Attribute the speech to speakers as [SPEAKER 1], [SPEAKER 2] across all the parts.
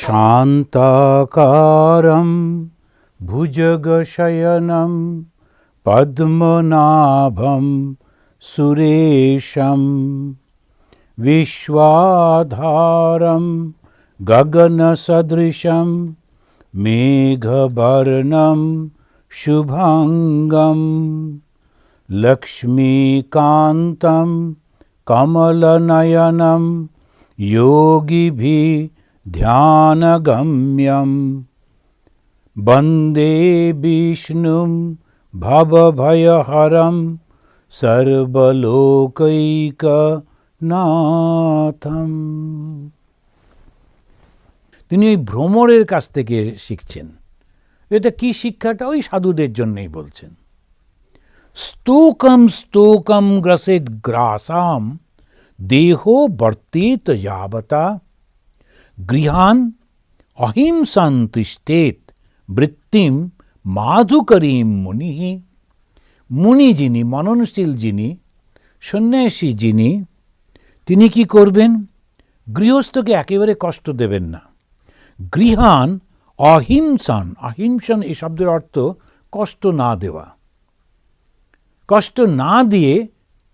[SPEAKER 1] शान्ताकारं भुजगशयनं पद्मनाभं सुरेशं विश्वाधारं गगनसदृशं मेघवर्णं शुभाङ्गं लक्ष्मीकान्तं कमलनयनं योगिभिः ध्यानगम्यं वन्दे विष्णुं भवभयहरं সর্বলোকৈকনাথম তিনি ওই ভ্রমরের কাছ থেকে শিখছেন এটা কি শিক্ষাটা ওই সাধুদের জন্যই বলছেন স্তোকম স্তোকম গ্রসেদ গ্রাসাম দেহ বর্তিত যাবতা গৃহান অহিংসান তিষ্ঠেত বৃত্তিম মাধুকরীম মুনি মুনি যিনি, মননশীল যিনি, সন্ন্যাসী যিনি, তিনি কি করবেন? গৃহস্থকে একেবারে কষ্ট দেবেন না। গৃহান অহিংসান অহিংসান এই শব্দের অর্থ কষ্ট না দেওয়া। কষ্ট না দিয়ে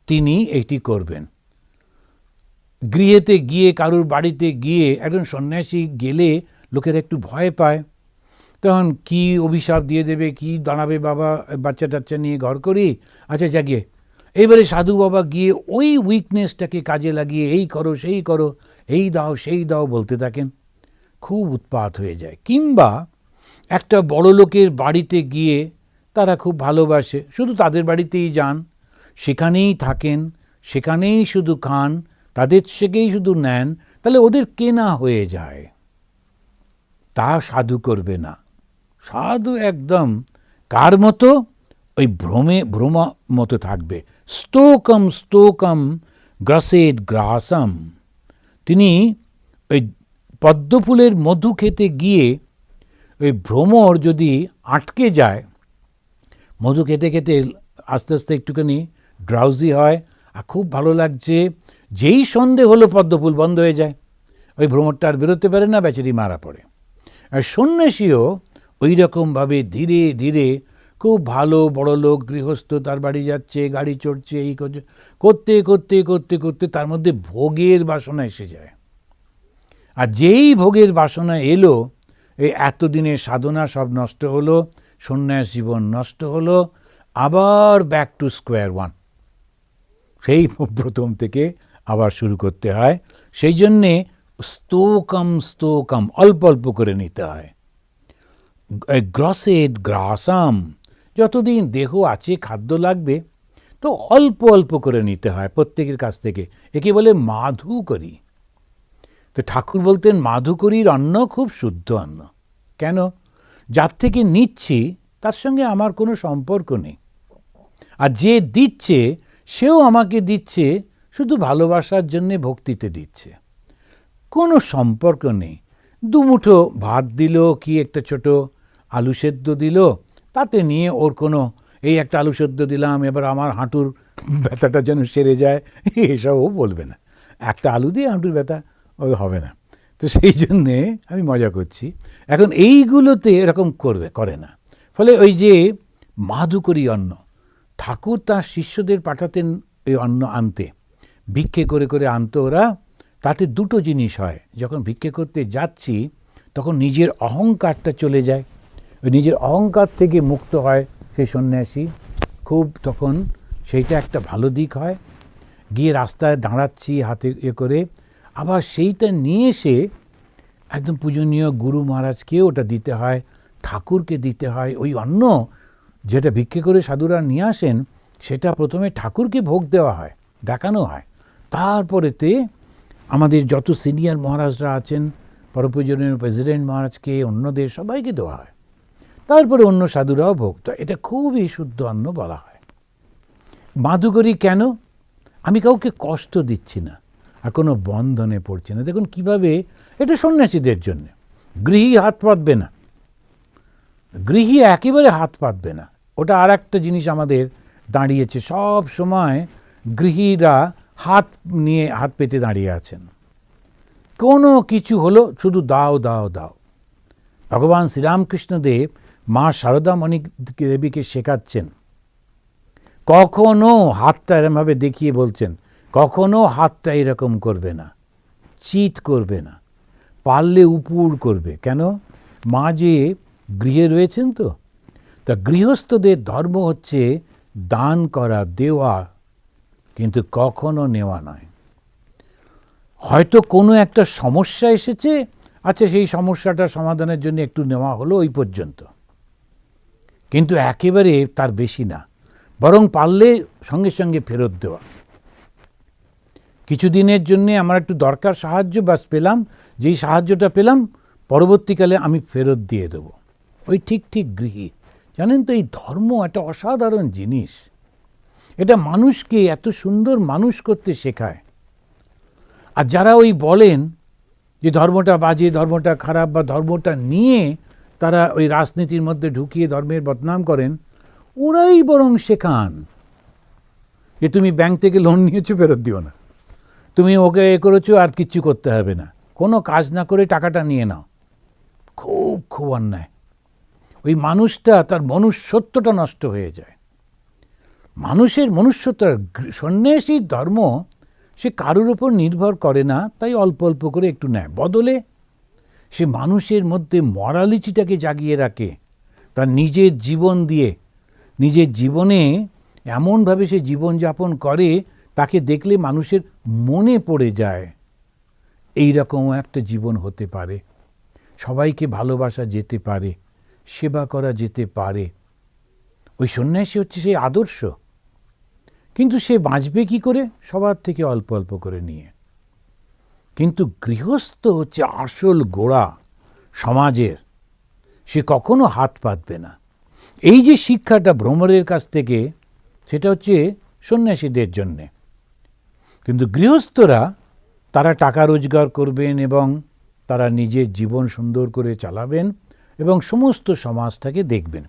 [SPEAKER 1] তিনি এটি করবেন। গৃহেতে গিয়ে, কারুর বাড়িতে গিয়ে একজন সন্ন্যাসী গেলে লোকের একটু ভয় পায়। তখন কি অভিশাপ দিয়ে দেবে, কি দাঁড়াবে বাবা, বাচ্চা টাচ্চা নিয়ে ঘর করি? আচ্ছা জাগিয়ে। এবারে সাধু বাবা গিয়ে ওই উইকনেসটাকে কাজে লাগিয়ে, এই করো, সেই করো, এই দাও, সেই দাও বলতে থাকেন। খুব উৎপাত হয়ে যায়। কিংবা একটা বড় লোকের বাড়িতে গিয়ে তারা খুব ভালোবাসে। শুধু তাদের বাড়িতেই যান, সেখানেই থাকেন, সেখানেই শুধু খান তাদের থেকেই শুধু নেন, তাহলে ওদের কেনা হয়ে যায়। তা সাধু করবে না। সাধু একদম কার মতো? ওই ভ্রমে, ভ্রম মতো থাকবে। স্তোকম স্তোকম, গ্রাসেদ গ্রাসম। তিনি ওই পদ্মফুলের মধু খেতে গিয়ে ওই ভ্রমর যদি আটকে যায়, মধু খেতে খেতে আস্তে আস্তে একটুখানি ড্রাউজি হয়। আর খুব ভালো লাগছে যেই সন্ধে হলো পদ্মফুল বন্ধ হয়ে যায়, ওই ভ্রমণটা আর বেরোতে পারে না, বেচারি মারা পড়ে। আর সন্ন্যাসীও ওই রকমভাবে ধীরে ধীরে খুব ভালো বড় লোক, গৃহস্থ, তার বাড়ি যাচ্ছে, গাড়ি চড়ছে, এই করছে, করতে করতে করতে করতে তার মধ্যে ভোগের বাসনা এসে যায়। আর যেই ভোগের বাসনা এলো, এই এতদিনের সাধনা সব নষ্ট হলো, সন্ন্যাস জীবন নষ্ট হলো, আবার ব্যাক টু স্কোয়ার ওয়ান সেই প্রথম থেকে আবার শুরু করতে হয়। সেই জন্যে স্তোকম স্তোকম, অল্প অল্প করে নিতে হয়। গ্রসেদ গ্রাসাম, যতদিন দেহ আছে, খাদ্য লাগবে, তো অল্প অল্প করে নিতে হয় প্রত্যেকের কাছ থেকে। একে বলে মাধুকরী। তো ঠাকুর বলতেন, মাধুকরীর অন্ন খুব শুদ্ধ অন্ন। কেন? যার থেকে নিচ্ছি, তার সঙ্গে আমার কোনো সম্পর্ক নেই। আর যে দিচ্ছে, সেও আমাকে দিচ্ছে শুধু ভালোবাসার জন্যে ভক্তিতে দিচ্ছে। কোনো সম্পর্ক নেই। দুমুঠো ভাত দিল কি একটা ছোট আলু সেদ্ধ দিল, তাতে নিয়ে ওর কোনো, এই একটা আলু সেদ্ধ দিলাম, এবার আমার হাঁটুর ব্যথাটা যেন সেরে যায়। এসবও বলবে না। একটা আলু দিয়ে হাঁটুর ব্যথা ওই হবে না। তো সেই জন্যে আমি মজা করছি। এখন এইগুলোতে এরকম করবে, করে না। ফলে ওই যে মাধুকরী অন্ন, ঠাকুর তার শিষ্যদের পাঠাতেন এই অন্ন আনতে। ভিক্ষে করে করে আনতো ওরা, তাতে দুটো জিনিস হয়। যখন ভিক্ষে করতে যাচ্ছি, তখন নিজের অহংকারটা চলে যায়। ওই নিজের অহংকার থেকে মুক্ত হয় সেই সন্ন্যাসী। খুব তখন সেইটা একটা ভালো দিক হয়। গিয়ে রাস্তায় দাঁড়াচ্ছি হাতে এ করে। আবার সেইটা নিয়ে এসে একদম পূজনীয় গুরু মহারাজকে ওটা দিতে হয়, ঠাকুরকে দিতে হয়। ওই অন্ন যেটা ভিক্ষে করে সাধুরা নিয়ে আসেন, সেটা প্রথমে ঠাকুরকে ভোগ দেওয়া হয়, দেখানো হয়। তারপরেতে আমাদের যত সিনিয়র মহারাজরা আছেন পরপূজনীয় প্রেসিডেন্ট মহারাজকে, অন্যদের সবাইকে দেওয়া হয়। তারপরে অন্য সাধুরাও ভোগ। তো এটা খুবই শুদ্ধ অন্ন বলা হয়। মাধুকরী কেন? আমি কাউকে কষ্ট দিচ্ছি না আর কোনো বন্ধনে পড়ছি না। দেখুন কীভাবে, এটা সন্ন্যাসীদের জন্য। গৃহী হাত পাতবে না। গৃহী একেবারে হাত পাতবে না। ওটা আর একটা জিনিস আমাদের দাঁড়িয়েছে। সব সময় গৃহীরা হাত নিয়ে হাত পেতে দাঁড়িয়ে আছেন। কোনো কিছু হলো শুধু দাও দাও দাও। ভগবান শ্রীরামকৃষ্ণদেব মা শারদামণি দেবীকে শেখাচ্ছেন। কখনো হাতটা এরমভাবে দেখিয়ে বলছেন, কখনো হাতটা এরকম করবে না চিট করবে না, পারলে উপুর করবে। কেন? মা যে গৃহে রয়েছেন তো, তা গৃহস্থদের ধর্ম হচ্ছে দান করা, দেওয়া কিন্তু কখনো নেওয়া নয়। হয়তো কোনো একটা সমস্যা এসেছে আচ্ছা সেই সমস্যাটা সমাধানের জন্য একটু নেওয়া হলো ওই পর্যন্ত। কিন্তু একেবারে তার বেশি না, বরং পারলে সঙ্গে সঙ্গে ফেরত দেওয়া। কিছুদিনের জন্য আমার একটু দরকার সাহায্য ব্যাস পেলাম, যেই সাহায্যটা পেলাম, পরবর্তীকালে আমি ফেরত দিয়ে দেব। ওই ঠিক ঠিক গৃহী। জানেন তো এই ধর্ম একটা অসাধারণ জিনিস। এটা মানুষকে এত সুন্দর মানুষ করতে শেখায়। আর যারা ওই বলেন যে ধর্মটা বাজে, ধর্মটা খারাপ বা ধর্মটা নিয়ে তারা ওই রাজনীতির মধ্যে ঢুকিয়ে ধর্মের বদনাম করেন, ওরাই বরং শেখান যে তুমি ব্যাংক থেকে লোন নিয়েছো, ফেরত দিও না। তুমি ওকে এ করেছ, আর কিচ্ছু করতে হবে না। কোনো কাজ না করে টাকাটা নিয়ে নাও। খুব খুব অন্যায়। ওই মানুষটা তার মনুষ্যত্বটা নষ্ট হয়ে যায়। মানুষের মনুষ্যত্ব সন্ন্যাসীর ধর্ম সে কারোর ওপর নির্ভর করে না, তাই অল্প অল্প করে একটু নেয় বদলে। সে মানুষের মধ্যে মরালিটিটাকে জাগিয়ে রাখে, তার নিজের জীবন দিয়ে। নিজের জীবনে এমনভাবে সে জীবনযাপন করে, তাকে দেখলে মানুষের মনে পড়ে যায়। এই রকম একটা জীবন হতে পারে। সবাইকে ভালোবাসা যেতে পারে, সেবা করা যেতে পারে। ওই সন্ন্যাসী হচ্ছে সেই আদর্শ। কিন্তু সে বাঁচবে কি করে? সবার থেকে অল্প অল্প করে নিয়ে। কিন্তু গৃহস্থ হচ্ছে আসল গোড়া সমাজের। সে কখনো হাত পাতবে না। এই যে শিক্ষাটা ভ্রমণের কাছ থেকে, সেটা হচ্ছে সন্ন্যাসীদের জন্যে। কিন্তু গৃহস্থরা, তারা টাকা রোজগার করবেন এবং তারা নিজের জীবন সুন্দর করে চালাবেন এবং সমস্ত সমাজটাকে দেখবেন।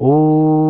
[SPEAKER 1] ওম